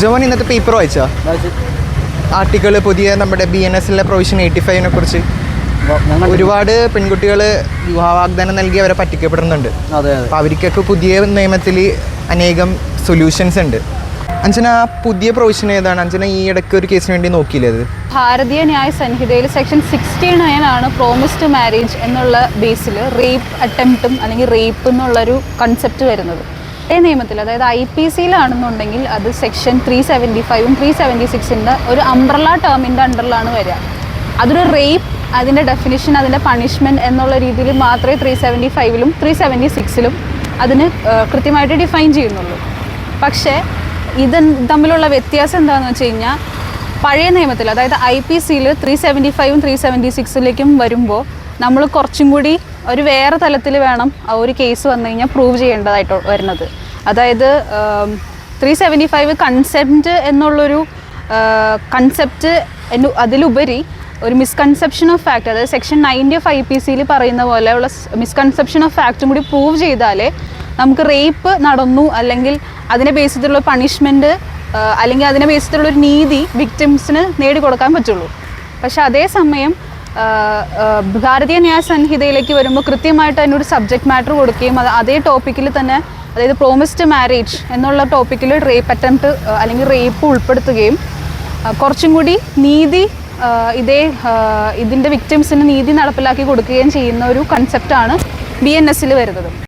ജോമൻ ഇന്നത്തെ പേപ്പർ വായിച്ചോ? ആർട്ടിക്കിൾ പുതിയ നമ്മുടെ ബി എൻ എസിലെ പ്രൊവിഷൻ എയ്റ്റി ഫൈവിനെ കുറിച്ച്. ഒരുപാട് പെൺകുട്ടികൾ വിവാഹവാഗ്ദാനം നൽകി അവരെ പറ്റിക്കപ്പെടുന്നുണ്ട്. അപ്പോൾ അവർക്കൊക്കെ പുതിയ നിയമത്തിൽ അനേകം സൊല്യൂഷൻസ് ഉണ്ട്. അഞ്ചന പുതിയ പ്രൊവിഷൻ ഏതാണ്? അഞ്ചന ഈ ഇടയ്ക്ക് ഒരു കേസിന് വേണ്ടി നോക്കിയില്ലേ അത്? ഭാരതീയ ന്യായ സംഹിതയിൽ സെക്ഷൻ സിക്സ്റ്റി നയൻ ആണ് പ്രോമിസ്ഡ് മാരേജ് എന്നുള്ള ബേസിൽ റേപ്പ് അറ്റംപ്റ്റും അല്ലെങ്കിൽ റേപ്പ് എന്നുള്ളൊരു കൺസെപ്റ്റ് വരുന്നത്. അതേ നിയമത്തിൽ അതായത് ഐ പി സിയിലാണെന്നുണ്ടെങ്കിൽ അത് സെക്ഷൻ ത്രീ സെവന്റി ഫൈവും ത്രീ സെവന്റി സിക്സിന്റെ ഒരു അംബ്രല ടേമിന്റെ അണ്ടറിലാണ് വരിക. അതൊരു റേപ്പ് അതിന്റെ ഡെഫിനിഷൻ അതിന്റെ പണിഷ്മെന്റ് എന്നുള്ള രീതിയിൽ മാത്രമേ ത്രീ സെവന്റി ഫൈവിലും ത്രീ സെവന്റി സിക്സിലും അതിന് കൃത്യമായിട്ട് ഡിഫൈൻ ചെയ്യുന്നുള്ളൂ. പക്ഷേ ഇത് തമ്മിലുള്ള വ്യത്യാസം എന്താണെന്ന് വെച്ച് കഴിഞ്ഞാൽ പഴയ നിയമത്തിൽ അതായത് ഐ പി സിയിൽ ത്രീ സെവന്റി ഫൈവും ത്രീ സെവന്റി സിക്സിലേക്കും വരുമ്പോൾ നമ്മൾ കുറച്ചും കൂടി ഒരു വേറെ തലത്തിൽ വേണം ആ ഒരു കേസ് വന്നു കഴിഞ്ഞാൽ പ്രൂവ് ചെയ്യേണ്ടതായിട്ട് വരുന്നത്. അതായത് ത്രീ സെവന്റി ഫൈവ് കൺസെപ്റ്റ് എന്നുള്ളൊരു കൺസെപ്റ്റ് അതിലുപരി ഒരു മിസ്കൺസെപ്ഷൻ ഓഫ് ഫാക്ട് അതായത് സെക്ഷൻ നയന്റി ഫൈവ് പി സിയിൽ പറയുന്ന പോലെയുള്ള മിസ്കൺസെപ്ഷൻ ഓഫ് ഫാക്റ്റും കൂടി പ്രൂവ് ചെയ്താലേ നമുക്ക് റേപ്പ് നടന്നു അല്ലെങ്കിൽ അതിനെ ബേസ് ചെയ്തിട്ടുള്ള പണിഷ്മെന്റ് അല്ലെങ്കിൽ അതിനെ ബേസ് ചെയ്തിട്ടുള്ള ഒരു നീതി വിക്ടിംസിന് നേടിക്കൊടുക്കാൻ പറ്റുള്ളൂ. പക്ഷെ അതേസമയം ഭാരതീയ ന്യായ സംഹിതയിലേക്ക് വരുമ്പോൾ കൃത്യമായിട്ട് അതിനൊരു സബ്ജക്ട് മാറ്റർ കൊടുക്കുകയും അത് അതേ ടോപ്പിക്കിൽ തന്നെ അതായത് പ്രോമിസ്ഡ് മാരേജ് എന്നുള്ള ടോപ്പിക്കിൽ റേപ്പ് അറ്റംപ്റ്റ് അല്ലെങ്കിൽ റേപ്പ് ഉൾപ്പെടുത്തുകയും കുറച്ചും കൂടി നീതി ഇതേ ഇതിന്റെ വിക്ടിംസിന് നീതി നടപ്പിലാക്കി കൊടുക്കുകയും ചെയ്യുന്ന ഒരു കൺസെപ്റ്റാണ് ബി എൻ എസിൽ വരുന്നത്.